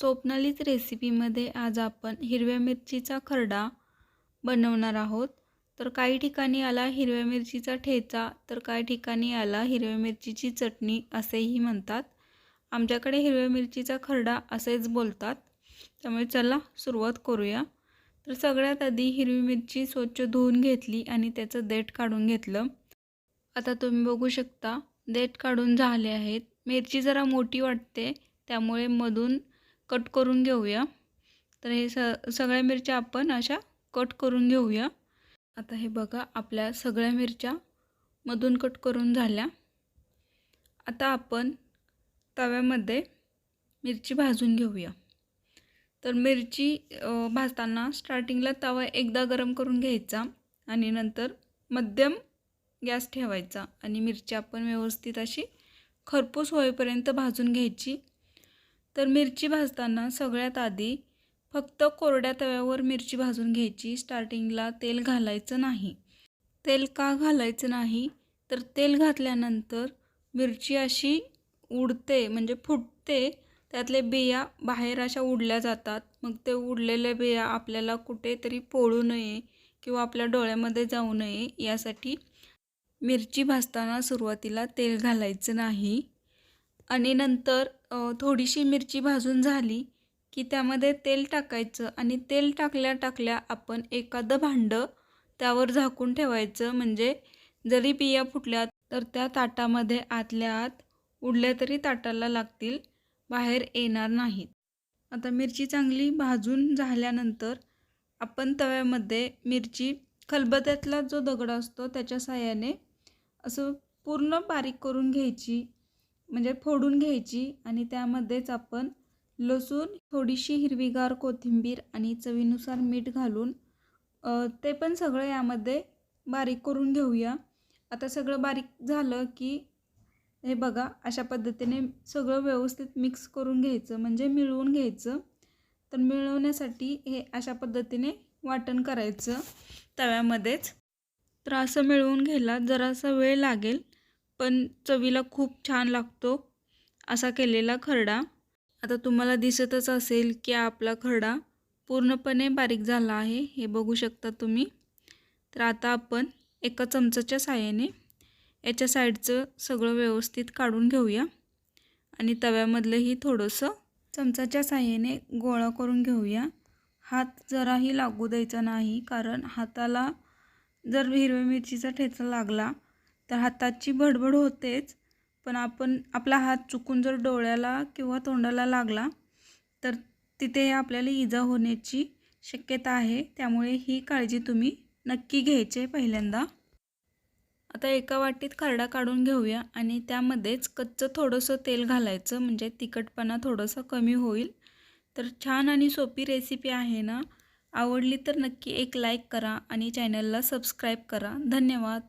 स्वप्नालीच रेसिपीमध्ये आज आपण हिरव्या मिरचीचा खरडा बनवणार आहोत. तर काही ठिकाणी आला हिरव्या मिरचीचा ठेचा तर काही ठिकाणी आला हिरव्या मिरचीची चटणी असेही म्हणतात. आमच्याकडे हिरव्या मिरचीचा खरडा असेच बोलतात. त्यामुळे चला सुरुवात करूया. तर सगळ्यात आधी हिरवी मिरची स्वच्छ धुवून घेतली आणि त्याचं देठ काढून घेतलं. आता तुम्ही बघू शकता देठ काढून झाले आहेत. मिरची जरा मोठी वाटते त्यामुळे मधून कट करून घेऊया. तर हे स सगळ्या मिरच्या आपण अशा कट करून घेऊया. आता हे बघा आपल्या सगळ्या मिरच्या मधून कट करून झाल्या. आता आपण तव्यामध्ये मिरची भाजून घेऊया. तर मिरची भाजताना स्टार्टिंगला तवा एकदा गरम करून घ्यायचा आणि नंतर मध्यम गॅस ठेवायचा आणि मिरची आपण व्यवस्थित अशी खरपूस होईपर्यंत भाजून घ्यायची. तर मिरची भाजताना सगळ्यात आधी फक्त कोरड्या तव्यावर मिरची भाजून घ्यायची. स्टार्टिंगला तेल घालायचं नाही. तेल का घालायचं नाही? तर तेल घातल्यानंतर मिरची अशी उडते म्हणजे फुटते. त्यातले बिया बाहेर अशा उडल्या जातात. मग ते उडलेल्या बिया आपल्याला कुठेतरी पोळू नये किंवा आपल्या डोळ्यामध्ये जाऊ नये यासाठी मिरची भाजताना सुरुवातीला तेल घालायचं नाही. आणि नंतर थोडीशी मिरची भाजून झाली की त्यामध्ये तेल टाकायचं आणि तेल टाकल्या टाकल्या आपण एखादं भांडं त्यावर झाकून ठेवायचं. म्हणजे जरी बिया फुटल्या तर त्या ताटामध्ये आतल्या आत उडल्या तरी ताटाला लागतील बाहेर येणार नाहीत. आता मिरची चांगली भाजून झाल्यानंतर आपण तव्यामध्ये मिरची खलबत्यातला जो दगड असतो त्याच्या साह्याने असं पूर्ण बारीक करून घ्यायची. म्हणजे फोडून घ्यायची आणि त्यामध्येच आपण लसूण थोडीशी हिरवीगार कोथिंबीर आणि चवीनुसार मीठ घालून ते पण सगळं यामध्ये बारीक करून घेऊया. आता सगळं बारीक झालं की हे बघा अशा पद्धतीने सगळं व्यवस्थित मिक्स करून घ्यायचं म्हणजे मिळवून घ्यायचं. तर मिळवण्यासाठी हे अशा पद्धतीने वाटण करायचं तव्यामध्येच. तर असं मिळवून घ्यायला जरासा वेळ लागेल. पण चवीला खूप छान लागतो असा केलेला खरडा. आता तुम्हाला दिसतच असेल की आपला खरडा पूर्णपणे बारीक झाला आहे हे बघू शकता तुम्ही. तर आता आपण एका चमचाच्या साह्याने याच्या साईडचं सगळं व्यवस्थित काढून घेऊया. आणि तव्यामधलंही थोडंसं चमचाच्या साह्याने गोळा करून घेऊया. हात जराही लागू द्यायचा नाही कारण हाताला जर हिरव्या मिरचीचा ठेचा लागला तर हाताची भडभड होतेच पण आपण आपला हात चुकून जर डोळ्याला किंवा तोंडाला लागला तर तिथे आपल्याला इजा होण्याची शक्यता आहे. त्यामुळे ही काळजी तुम्ही नक्की घ्यायची पहिल्यांदा. आता एका वाटीत खरडा काढून घेऊया आणि त्यामध्येच कच्चं थोडंसं तेल घालायचं म्हणजे तिखटपणा थोडंसं कमी होईल. तर छान आणि सोपी रेसिपी आहे ना? आवडली तर नक्की एक लाईक करा आणि चॅनलला सबस्क्राईब करा. धन्यवाद.